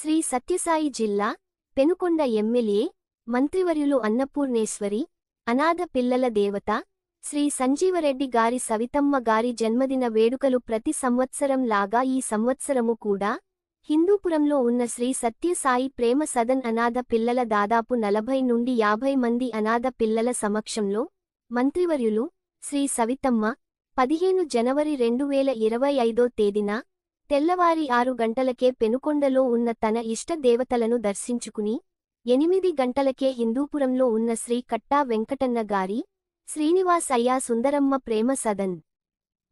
శ్రీ సత్యసాయి జిల్లా పెనుకొండ ఎమ్మెల్యే మంత్రివర్యులు అన్నపూర్ణేశ్వరి అనాథ పిల్లల దేవత శ్రీ సంజీవరెడ్డి గారి సవితమ్మ గారి జన్మదిన వేడుకలు ప్రతి సంవత్సరం లాగా ఈ సంవత్సరము కూడా హిందూపురంలో ఉన్న శ్రీ సత్యసాయి ప్రేమ సదన్ అనాథ పిల్లల దాదాపు నలభై నుండి యాభై మంది అనాథ పిల్లల సమక్షంలో మంత్రివర్యులు శ్రీ సవితమ్మ పదిహేను జనవరి రెండు వేల ఇరవై ఐదో తేదీన తెల్లవారి ఆరు గంటలకే పెనుకొండలో ఉన్న తన ఇష్ట దేవతలను దర్శించుకుని ఎనిమిది గంటలకే హిందూపురంలో ఉన్న శ్రీ కట్టా వెంకటన్న గారి శ్రీనివాస్ అయ్యా సుందరమ్మ ప్రేమ సదన్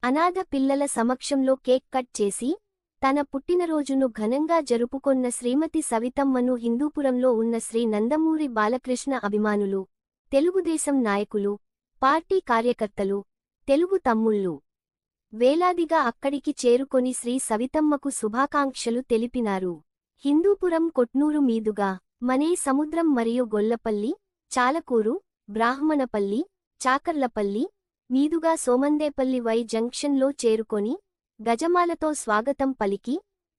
అనాథ పిల్లల సమక్షంలో కేక్ కట్ చేసి తన పుట్టినరోజును ఘనంగా జరుపుకొన్న శ్రీమతి సవితమ్మను హిందూపురంలో ఉన్న శ్రీ నందమూరి బాలకృష్ణ అభిమానులు తెలుగుదేశం నాయకులు పార్టీ కార్యకర్తలు తెలుగు తమ్ముళ్ళు. వేలాదిగా అక్కడికి చేరుకొని శ్రీ సవితమ్మకు శుభాకాంక్షలు తెలిపినారు. హిందూపురం కొట్నూరు మీదుగా మనే సముద్రం మరియు గొల్లపల్లి చాలకూరు బ్రాహ్మణపల్లి చాకర్లపల్లి మీదుగా సోమందేపల్లి వై జంక్షన్లో చేరుకొని గజమాలతో స్వాగతం పలికి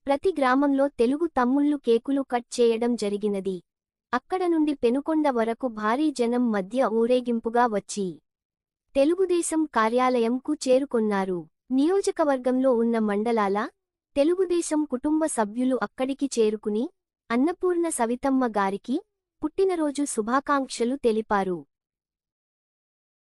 ప్రతి గ్రామంలో తెలుగు తమ్ముళ్ళు కేకులు కట్ చేయడం జరిగినది. అక్కడ నుండి పెనుకొండ వరకు భారీ జనం మధ్య ఊరేగింపుగా వచ్చి తెలుగుదేశం కార్యాలయంకు చేరుకొన్నారు. నియోజకవర్గంలో ఉన్న మండలాల తెలుగుదేశం కుటుంబ సభ్యులు అక్కడికి చేరుకుని అన్నపూర్ణ సవితమ్మ గారికి పుట్టినరోజు శుభాకాంక్షలు తెలిపారు.